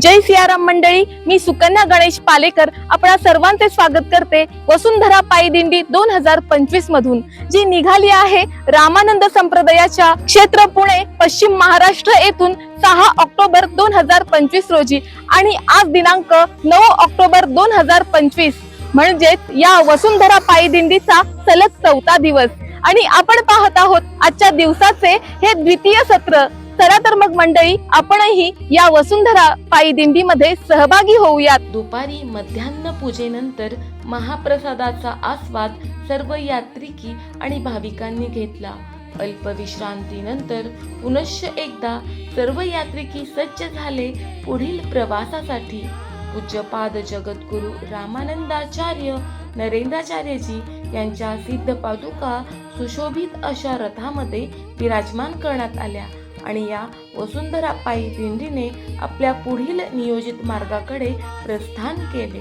जय सियाराम मंडळी मी सुकन्या गणेश पालेकर आपण सर्वांचे स्वागत करते वसुंधरा पायी दिंडी दोन हजार पंचवीस मधून जी निघाली आहे रामानंद संप्रदायाच्या क्षेत्र पुणे पश्चिम महाराष्ट्र येथून सहा ऑक्टोबर दोन हजार पंचवीस रोजी आणि आज दिनांक नऊ ऑक्टोबर दोन हजार पंचवीस म्हणजेच या वसुंधरा पायी दिंडीचा सलग चौथा दिवस. आणि आपण पाहत आहोत आजच्या दिवसाचे हे द्वितीय सत्र चला तर मग मंडळी आपणही या वसुंधरा पायी दिंडीमध्ये सहभागी होऊयात. दुपारी मध्यान्ह पूजेनंतर महाप्रसादाचा आस्वाद सर्व यात्रिकी आणि भाविकांनी घेतला. अल्पविश्रांतीनंतर पुनश्च एकदा सर्व यात्रिकी सज्ज झाले पुढील प्रवासासाठी. पूज्यपाद जगद्गुरु रामानंदाचार्य नरेंद्राचार्यजी यांच्या सिद्ध पादुका सुशोभित अशा रथामध्ये विराजमान करण्यात आल्या. आणि या वसुंधरा पायी दिंडीने आपल्या पुढील नियोजित मार्गाकडे प्रस्थान केले.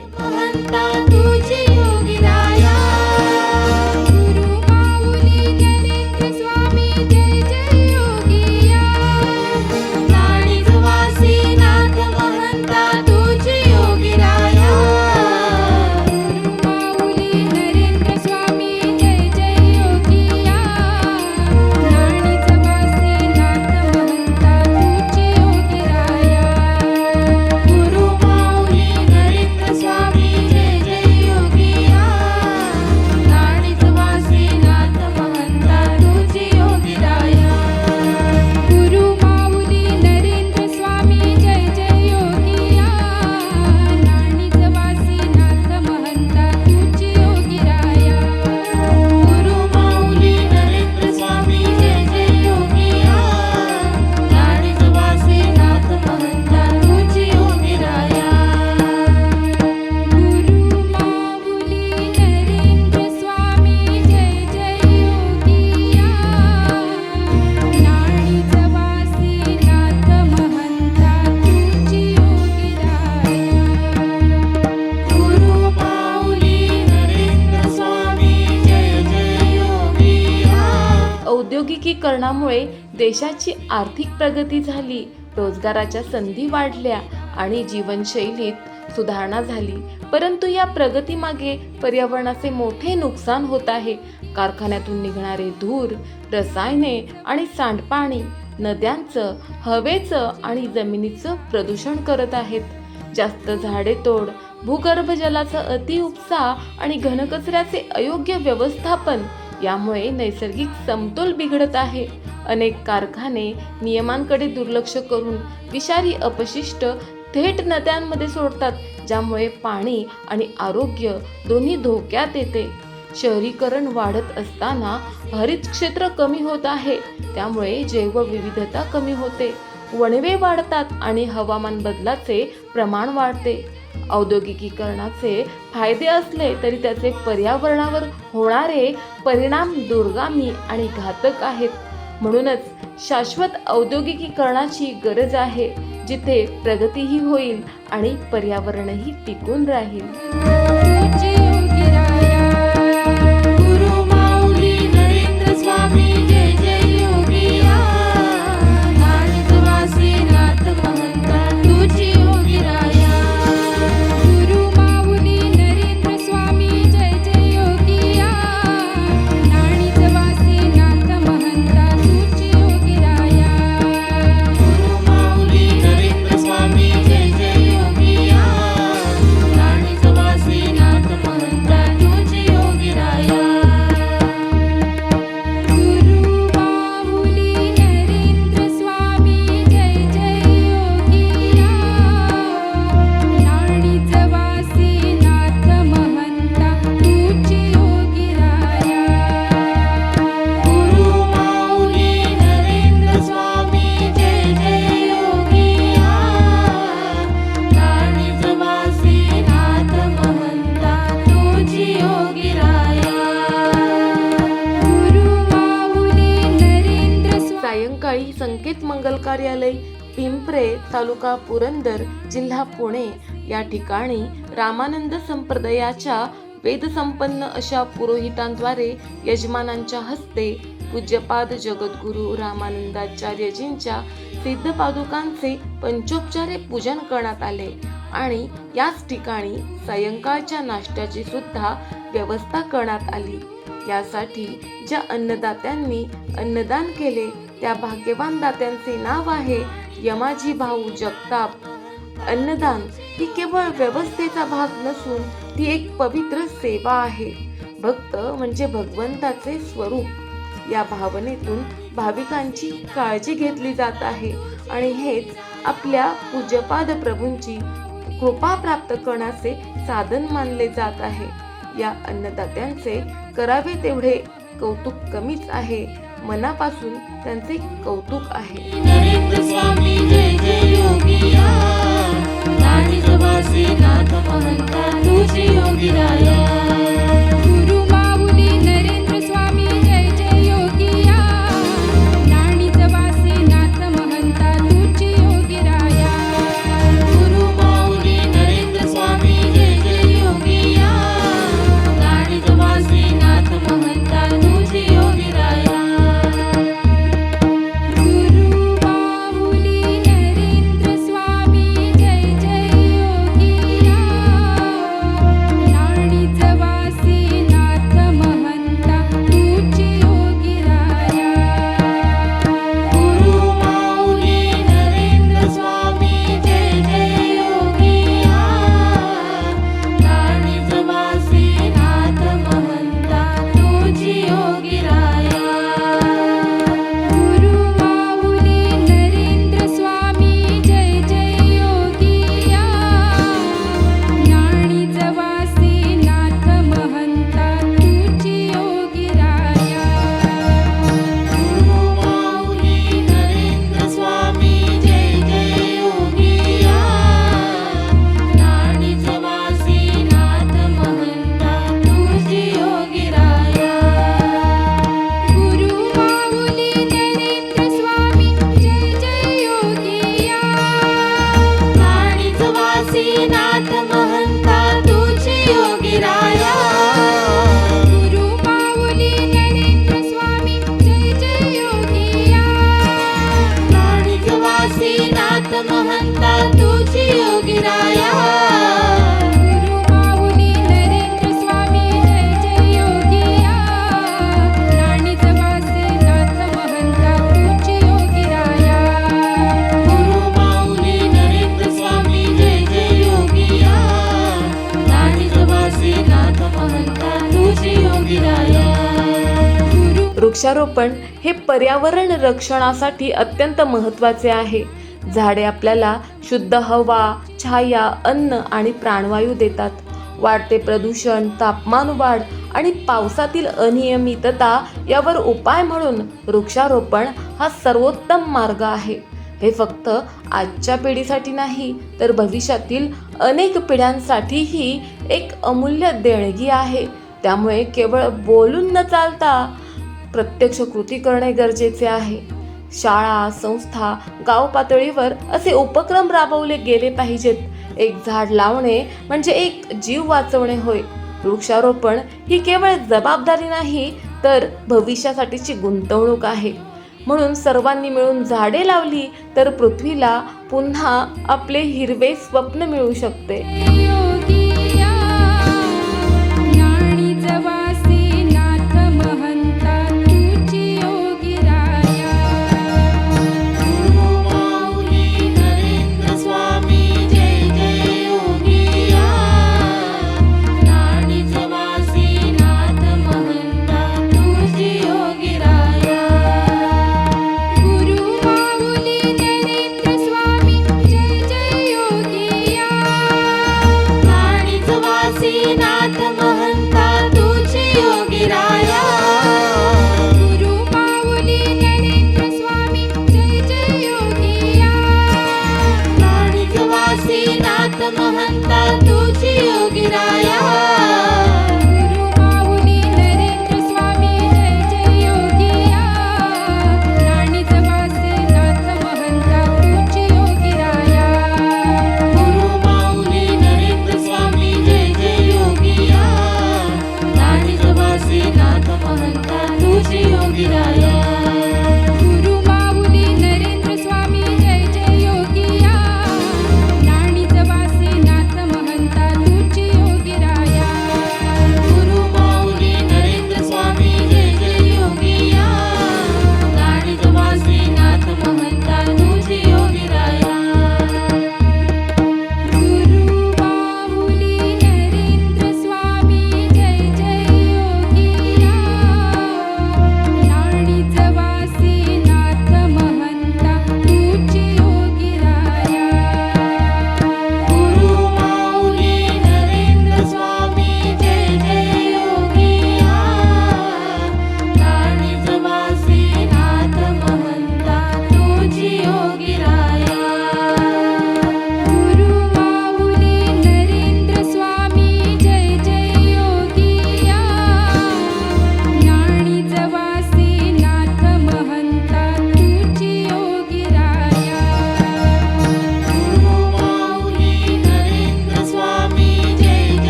औद्योगिकीकरणामुळे देशाची आर्थिक प्रगती झाली रोजगाराच्या संधी वाढल्या आणि जीवनशैलीत सुधारणा झाली. परंतु या प्रगतीमागे पर्यावरणाचे मोठे नुकसान होत आहे. कारखान्यातून निघणारे धूर रसायने आणि सांडपाणी नद्यांचं हवेचं आणि जमिनीचं प्रदूषण करत आहेत. जास्त झाडे तोड भूगर्भ जलाचा अति उपसा आणि घनकचऱ्याचे अयोग्य व्यवस्थापन यामुळे नैसर्गिक समतोल बिघडत आहे. अनेक कारखाने नियमांकडे दुर्लक्ष करून विषारी अपशिष्ट थेट नद्यांमध्ये सोडतात ज्यामुळे पाणी आणि आरोग्य दोन्ही धोक्यात येते. शहरीकरण वाढत असताना हरित क्षेत्र कमी होत आहे त्यामुळे जैवविविधता कमी होते. वणवे वाढतात आणि हवामान बदलाचे प्रमाण वाढते. औद्योगिकीकरणाचे फायदे असले तरी त्याचे पर्यावरणावर होणारे परिणाम दुर्गामी आणि घातक आहेत. म्हणूनच शाश्वत औद्योगिकीकरणाची गरज आहे जिथे प्रगतीही होईल आणि पर्यावरणही टिकून राहील. तालुका पुरंदर जिल्हा पुणे या ठिकाणी रामानंद संप्रदायाच्या वेदसंपन्न अशा पुरोहितांद्वारे यजमानांच्या हस्ते पूज्यपाद जगद्गुरू रामानंदाचार्यजींच्या सिद्ध पादुकांचे पंचोपचारे पूजन करण्यात आले. आणि याच ठिकाणी सायंकाळच्या नाश्त्याची सुद्धा व्यवस्था करण्यात आली. यासाठी ज्या अन्नदात्यांनी अन्नदान केले त्या भाग्यवान दात्यांचे नाव आहे यमाजी भाऊ जगताप. अन्नदान ही केवळ व्यवस्थेचा भाग नसून ती एक पवित्र सेवा आहे. भक्त म्हणजे भगवंताचे स्वरूप. या भावनेतून भाविकांची काळजी घेतली जात आहे आणि हेच आपल्या पूज्यपाद प्रभूंची कृपा प्राप्त करण्याचे साधन मानले जात आहे. या अन्नदात्यांचे करावे तेवढे कौतुक कमीच आहे. मनापासून त्यांचे कौतुक आहे. वृक्षारोपण हे पर्यावरण रक्षणासाठी अत्यंत महत्त्वाचे आहे. झाडे आपल्याला शुद्ध हवा छाया अन्न आणि प्राणवायू देतात. वाढते प्रदूषण तापमान वाढ आणि पावसातील अनियमितता यावर उपाय म्हणून वृक्षारोपण हा सर्वोत्तम मार्ग आहे. हे फक्त आजच्या पिढीसाठी नाही तर भविष्यातील अनेक पिढ्यांसाठीही एक अमूल्य देणगी आहे. त्यामुळे केवळ बोलून न चालता प्रत्यक्ष कृती करणे गरजेचे आहे. शाळा संस्था गाव पातळीवर असे उपक्रम राबवले गेले पाहिजेत. एक झाड लावणे म्हणजे एक जीव वाचवणे होय. वृक्षारोपण ही केवळ जबाबदारी नाही तर भविष्यासाठीची गुंतवणूक आहे. म्हणून सर्वांनी मिळून झाडे लावली तर पृथ्वीला पुन्हा आपले हिरवे स्वप्न मिळू शकते.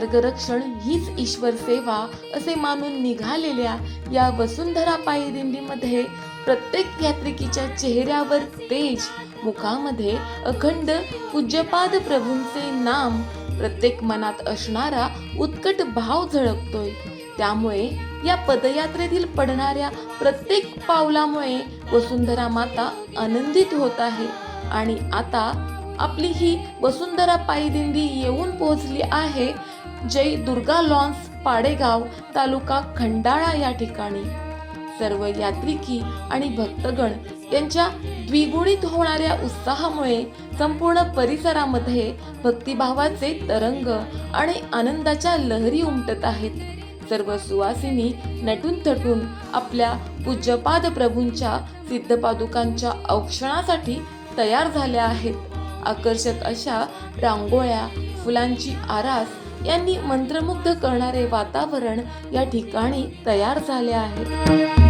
निसर्गरक्षण हीच ईश्वर सेवा असे मानून निघालेल्या या वसुंधरा पायी दिंडीमध्ये प्रत्येक यात्रिकीच्या चेहऱ्यावर तेज मुखामध्ये अखंड पूज्यपाद प्रभूंचे नाम प्रत्येक मनात असणारा उत्कट भाव झळकतोय. त्यामुळे या पदयात्रेतील पडणाऱ्या प्रत्येक पावलामुळे वसुंधरा माता आनंदित होत आहे आणि आता आपली ही वसुंधरा पायी दिंडी येऊन पोहोचली आहे जय दुर्गा लॉन्स पाडेगाव तालुका खंडाळा या ठिकाणी. सर्व यात्रिकी आणि भक्तगण यांच्या द्विगुणित होणाऱ्या उत्साहामुळे संपूर्ण परिसरामध्ये भक्तिभावाचे तरंग आणि आनंदाच्या लहरी उमटत आहेत. सर्व सुवासिनी नटून थटून आपल्या पूज्यपाद प्रभूंच्या सिद्धपादुकांच्या औक्षणासाठी तयार झाल्या आहेत. आकर्षक अशा रांगोळ्या फुलांची आरास यांनी मंत्रमुग्ध करणारे वातावरण या ठिकाणी तयार झाले आहे.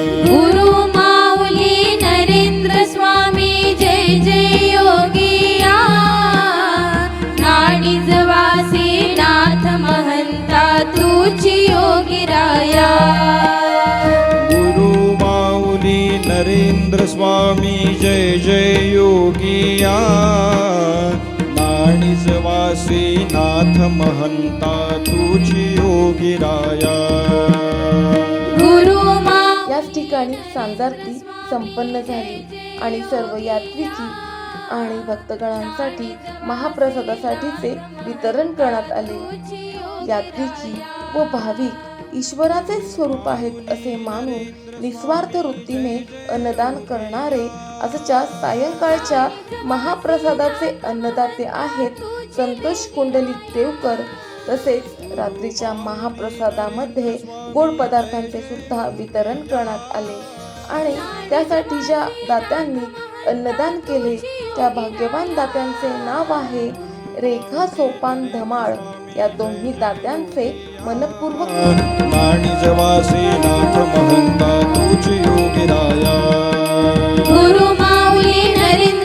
स्वामी जय जय योगिया नाणीजवासी नाथ महंता तुझी योगिराया याच ठिकाणी सांजारती संपन्न झाली आणि सर्व यात्रिकी आणि भक्तगणांसाठी महाप्रसादासाठीचे वितरण करण्यात आले. यात्रिकी व भाविक ईश्वराचेच स्वरूप आहेत असे मानून निस्वार्थ वृत्तीने अन्नदान करणारे आजच्या सायंकाळच्या महाप्रसादाचे अन्नदाते आहेत संतोष कुंडलिक देवकर. तसेच रात्रीच्या महाप्रसादामध्ये गोड पदार्थांचे सुद्धा वितरण करण्यात आले. आणि त्यासाठी ज्या दात्यांनी अन्नदान केले त्या भाग्यवान दात्यांचे नाव आहे रेखा सोपान धमाळ. या दोन्ही दात्यांचे मनपूर्वक. नाणी जवासे नाथ महंता तुझी योगी राया. गुरु माऊली नरेंद्र